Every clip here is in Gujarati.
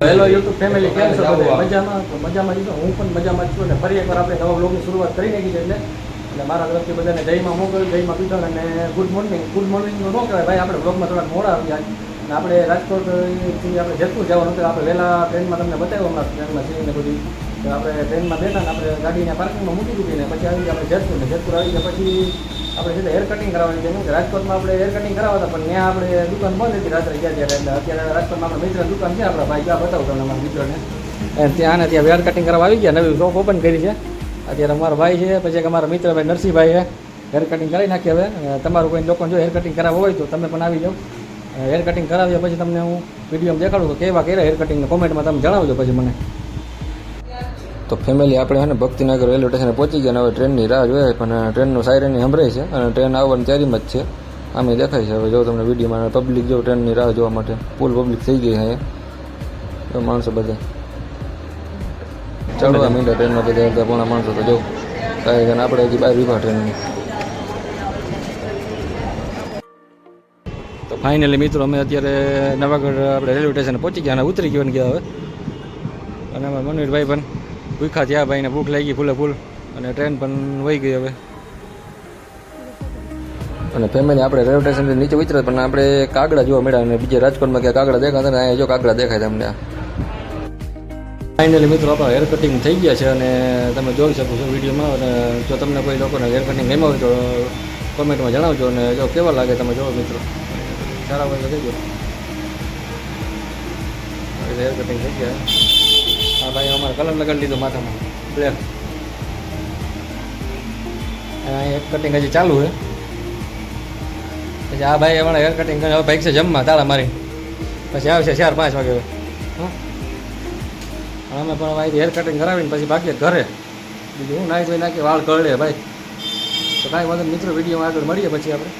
હેલો યુટ્યુબ ફેમિલી કેમ છો મજામાં? મજામાં જ હું પણ મજામાં છું અને ફરી એકવાર આપણે નવા બ્લોગની શરૂઆત કરી નાખી છે એટલે એટલે મારા તરફથી બધાને જયમાં મોકલ્યું જયમાં પીઠળ અને ગુડ મોર્નિંગ ગુડ મોર્નિંગનો ન કહેવાય ભાઈ, આપણે બ્લોગમાં થોડાક મોડા જાય અને આપણે રાજકોટથી આપણે જેતપુર જવાનું હતું. આપણે વહેલા ટ્રેનમાં તમને બતાવ્યું હમણાં ટ્રેનમાં જઈને બધી. આપણે ટ્રેનમાં બેઠા ને આપણે ગાડીને પાર્કિંગમાં મૂકી દીધી ને પછી આવી આપણે જેતપુર. ને જેતપુર આવી ગયા પછી આપણે સીધા હેર કટિંગ કરાવવાની છે. કે રાજકોટમાં આપણે હેર કટિંગ કરાવતા, પણ ત્યાં આપણે દુકાન બંધ હતી રાત્રે ગયા ત્યારે અત્યારે રાજકોટમાં આપણે મિત્ર દુકાન છે, આપણા ભાઈ ત્યાં બતાવું તમને અમારા મિત્રને. ત્યાં ત્યાં હેર કટિંગ કરવા આવી ગયા નવી શોપ ઓપન કરી છે. અત્યારે અમારો ભાઈ છે, પછી અમારા મિત્ર ભાઈ નરસિંહભાઈ છે. હેર કટિંગ કરાવી નાખીએ હવે. તમારું કોઈ લોકો જો હેર કટિંગ કરાવવું હોય તો તમે પણ આવી જાઓ. હેર કટિંગ કરાવ્યા પછી તમને હું વિડીયોમાં દેખાડું તો કેવા કર્યા હેર કટિંગ કોમેન્ટમાં તમે જણાવજો પછી મને. તો ફેમિલી આપણે હે ભક્તિનગર રેલવે સ્ટેશને પહોંચી ગયા અને હવે ટ્રેનની રાહ જોઈએ પણ ટ્રેનનું સાયરનની સંભળાય છે અને ટ્રેન આવવાની તૈયારીમાં જ છે. આમે દેખાય છે, હવે જો તમને વિડીયોમાં પબ્લિક જો ટ્રેનની રાહ જોવા માટે ફૂલ પબ્લિક થઈ ગઈ છે માણસો બધા. ચડવા માંડ્યા ટ્રેનમાં બધા, અડધા માણસો તો જો. કાંઈ કે આપણે હજી બહાર વિભા ટ્રેનની તો ફાઇનલી મિત્રો, અમે અત્યારે નવાગઢ આપણે રેલવે સ્ટેશને પહોંચી ગયા અને ઉતરી ગયા ગયા હવે. અને અમારા મનવીરભાઈ પણ ભૂખા થયા ભાઈને ભૂખ લાગી ફૂલે ફૂલ. અને ટ્રેન પણ વહી ગઈ હવે. અને ફેમિલી આપણે રેલવે સ્ટેશનથી નીચે ઉતર્યા પણ આપણે કાગડા જોવા મળ્યા અને બીજે રાજકોટમાં ક્યાં કાગડા દેખાતા ને અહીંયા જો કાગડા દેખાય તમને ફાઇનલી મિત્રો, આપણા હેર કટિંગ થઈ ગયા છે અને તમે જોઈ શકો છો વિડીયોમાં અને જો તમને કોઈ લોકોને હેર કટિંગ ગમ્યા હોય તો કોમેન્ટમાં જણાવજો અને જો કેવા લાગે તમે જોવો મિત્રો. સારા હોય તો કહેજો. હેર કટિંગ થઈ ગયા. હા ભાઈ, અમારે કલર લગાડી લીધો માથામાં. બ્લેક અને હેર કટિંગ હજી ચાલુ છે. પછી આ ભાઈ હમણાં હેર કટિંગ હવે ભાઈ છે જમવા, તાળા મારી. પછી આવશે ચાર પાંચ વાગે અમે પણ અહીંથી હેર કટિંગ કરાવીને પછી ભાગીએ ઘરે. બીજું હું નાઈ ધોઈ નાખી વાળ કરડે ભાઈ. તો કાંઈ વાંધો મિત્રો, વિડીયોમાં આગળ મળીએ પછી આપણે.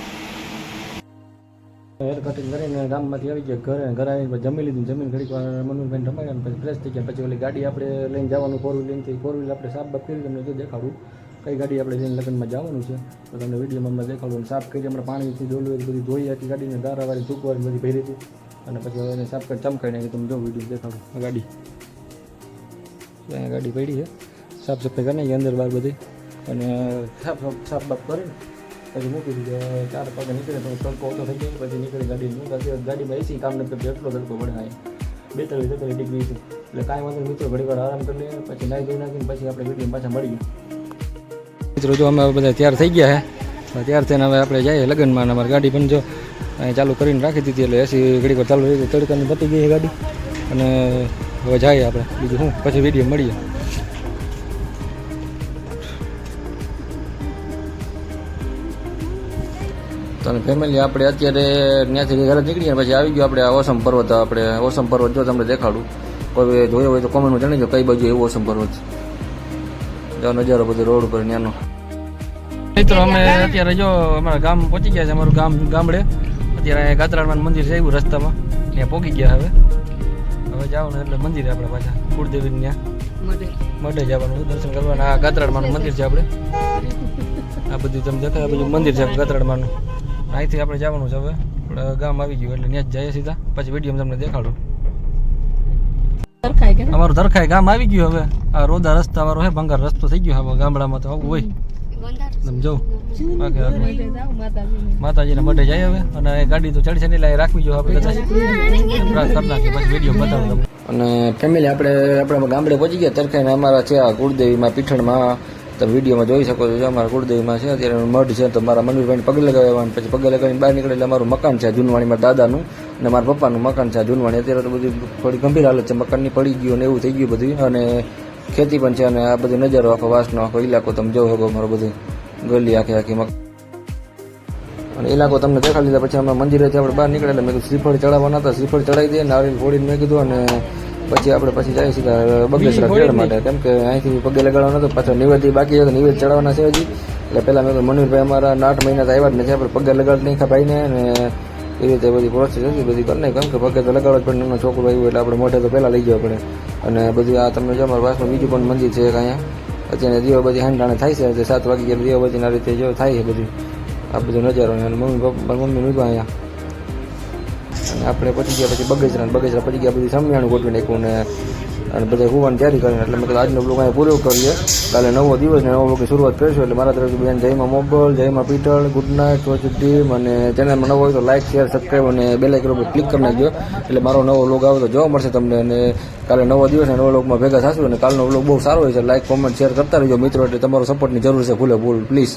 હેર કટિંગ કરીને ગામમાંથી આવી ગયા ઘરે ઘરે આવીને જમી લીધું, જમીન ઘડીક વાર મનુભાઈ રમાડ્યા ને પછી ફ્રેશ થઈ ગયા. પછી ઓલી ગાડી આપણે લઈને જવાનું ફોર વ્હીલ લઈને ફોર વ્હીલ આપણે સાફ બાફ કરી તમને જો દેખાડું. કઈ ગાડી આપણે જઈને લગ્નમાં જવાનું છે? તો તમને વિડીયોમાં અમને દેખાડું સાફ કરી હમણાં પાણીથી ડોલું બધી ધોઈ હતી ગાડીને ગારાવાળી ધૂકવાની બધી ભરી હતી. અને પછી એને સાફ કરી ચમકાઈ નાખી. તમે જો વીડિયો દેખાડું. ગાડી. અહીંયા ગાડી પડી છે. સાફ સફાઈ કરી નાખી અંદર બહાર બધી. અને સાફ સાફ બાફ કરીને પછી મૂકી દીધી ચાર પગે નીકળે તો તડકો ઓછો થઈ ગયો પછી નીકળી ગાડી મૂકી ગાડીમાં એસી કામ નથી કરતી એટલો તડકો પડે અહીંયા બેતાલીસ તેતાલીસ ડિગ્રી છે એટલે કાંઈ વાંધો મિત્રો ઘડી વાર આરામ કરી લઈએ પછી નાહી ધોઈ નાખીને પછી આપણે વીડિયો પાછા મળીએ મિત્રો જો અમે બધા તૈયાર થઈ ગયા હે તૈયાર થઈને હવે આપણે જઈએ લગ્નમાં અમારી ગાડી પણ જો અહીં ચાલુ કરીને રાખી દીધી એટલે એસી ઘડીક ચાલુ રહી તડકાની પતી ગઈ ગાડી અને હવે જઈએ આપણે બીજું શું પછી વીડિયો મળીએ તો ફેમિલી આપણે અત્યારે ત્યાંથી ઘરે નીકળીએ પછી આવી ગયો આપણે ઓસમ પર્વત, આપણે ઓસમ પર્વત જો તમને દેખાડું. કોઈ જોયો હોય તો કોમેન્ટમાં જણાવજો કઈ બાજુ એવું ઓસમ પર્વત જો નજારો બધો રોડ ઉપર ત્યાંનો મિત્રો, અમે અત્યારે જો અમારા ગામ પહોંચી ગયા છે, અમારું ગામ ગામડે. અત્યારે અહીંયા ગાત્રાળમાં મંદિર છે, એવું રસ્તામાં. ત્યાં પહોંચી ગયા હવે. હવે જવાનું એટલે મંદિર આપણે પાછા. કુળદેવી ત્યાં. મઢે જવાનું દર્શન કરવાના. આ ગાત્રાળમાંનું મંદિર છે આપણે. આ બધું તમે દેખાય, આ બધું મંદિર છે ગાત્રાળમાંનું અહીંથી આપણે જવાનું છે હવે. આપણે ગામ આવી ગયું એટલે ત્યાં જ જઈએ સીધા. પછી વીડિયો તમને દેખાડું. અમારું ધરખાઈ ગામ આવી ગયું હવે. આ રોદા રસ્તા વાળો હે ભંગાર રસ્તો થઈ ગયો હવે ગામડામાં તો. આવું હોય. તમે. જાવ માતાજીને. માતાજીને મઢે જાય હવે. અને ગાડી તો ચડશે નહીં રાખવી જો આપણે કરી પછી વીડિયો બતાવું તમને. અને ફેમિલી આપણે આપણે ગામડે પહોંચી ગયા તરખાઈને અમારા છે આ કુળદેવીમાં પીઠણમાં. તમે વિડીયોમાં જોઈ શકો છો, અમારા કુળદેવીમાં છે, અત્યારે મઢ છે, તો મારા મનુભાઈને પગે લગાવવાનું પછી પગે લગાવીને બહાર નીકળે એટલે અમારું મકાન છે જૂનવાણી મારા દાદાનું અને મારા પપ્પાનું મકાન છે જૂનવાણી. અત્યારે તો બધું થોડી ગંભીર હાલત છે, મકાનની પડી ગયું ને એવું થઈ ગયું બધું. અને ખેતી પણ છે, અને આ બધું નજારો, આખો વાસનો, આખો ઇલાકો તમે જોવો શકો અમારો બધું. ગલી આખી આખી અને ઇલાકો તમને દેખાડી દીધા, પછી અમે મંદિરેથી આપણે બહાર નીકળે એટલે મેં કીધું શ્રીફળ ચડાવવાના હતા, શ્રીફળ ચડાવી દઈએ નારિયેલ ફોડીને મેં કીધું અને પછી આપણે પછી જઈએ સીધા બગલેશ્વર ખેડ માટે. કેમ કે અહીંથી પગે લગાડવાનો હતો પાછો નિવેદી બાકી હતો નિવેદ ચડાવવાના છે હજી. એટલે પહેલાં મેં મનુરભાઈ અમારા આઠ મહિના તો આવ્યા જ નથી આપણે પગે લગાડ નહીં ખા ભાઈને અને એ રીતે બધી પ્રોસેસ હતી બધી કરી નહીં કેમ કે પગે તો લગાડવા જ પડે એમનો છોકરો આવ્યો એટલે આપણે મોઢે તો પહેલાં લઈ જવા પડે. અને બધું આ તમને જો અમારા પાસમાં બીજું પણ મંદિર છે અહીંયા. અત્યારે બધી હાંડાણે થાય છે એટલે સાત વાગે ગયા દીવાબત્તીના રીતે જો થાય છે બધી. આ બધું નજારો અને મમ્મી પપ્પા મમ્મી મૂક્યા અહીંયા. આપણે પતી ગયા પછી બગજરા અને પતી ગયા પછી સમિયાણું ગોઠવી નાખ્યું ને અને બધા હોવાની તૈયારી કરીને એટલે મેં કીધું આજનો બ્લોગ અહીંયા પૂરો કરીએ. કાલે નવો દિવસ ને નવો બ્લોગની શરૂઆત કરીશું એટલે મારા તરફથી બેન જયમાં મોગલ જયમાં પીટલ ગુડ નાઇટ ટોચ ટીમ અને ચેનલમાં નવો હોય તો લાઇક શેર સબસ્ક્રાઈબ અને બે આઇકન ઉપર ક્લિક કરી નાખજો. એટલે મારો નવો બ્લોગ આવે તો જોવા મળશે તમને અને કાલે નવો દિવસ નવો બ્લોગમાં ભેગા થશું અને કાલનો બ્લોગ બહુ સારો હોય છે. લાઇક કોમેન્ટ શેર કરતા રહેજો મિત્રો, એટલે તમારો સપોર્ટની જરૂર છે ભૂલે ભૂલ પ્લીઝ